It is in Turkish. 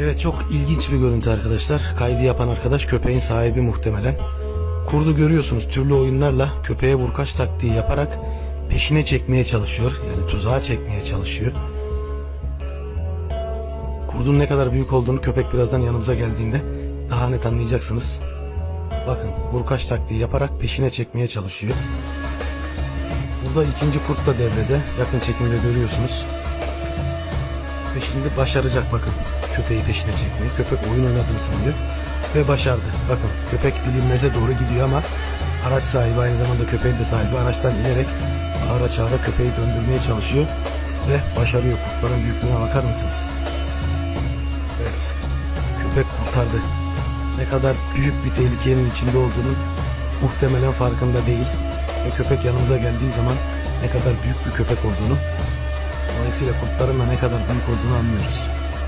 Evet çok ilginç bir görüntü arkadaşlar. Kaydı yapan arkadaş köpeğin sahibi muhtemelen. Kurdu görüyorsunuz türlü oyunlarla köpeğe vurkaç taktiği yaparak peşine çekmeye çalışıyor. Yani tuzağa çekmeye çalışıyor. Kurdun ne kadar büyük olduğunu köpek birazdan yanımıza geldiğinde daha net anlayacaksınız. Bakın vurkaç taktiği yaparak peşine çekmeye çalışıyor. Burada ikinci kurt da devrede. Yakın çekimde görüyorsunuz. Ve şimdi başaracak bakın köpeği peşine çekmeyi. Köpek oyun oynadığını sanıyor ve başardı. Bakın köpek bilinmeze doğru gidiyor ama araç sahibi aynı zamanda köpeğin de sahibi araçtan inerek bağıra çağıra köpeği döndürmeye çalışıyor ve başarıyor. Kurtların büyüklüğüne bakar mısınız? Evet. Köpek kurtardı. Ne kadar büyük bir tehlikenin içinde olduğunu muhtemelen farkında değil. Ve köpek yanımıza geldiği zaman ne kadar büyük bir köpek olduğunu Dolayısıyla kurtların da ne kadar büyük olduğunu anlıyoruz.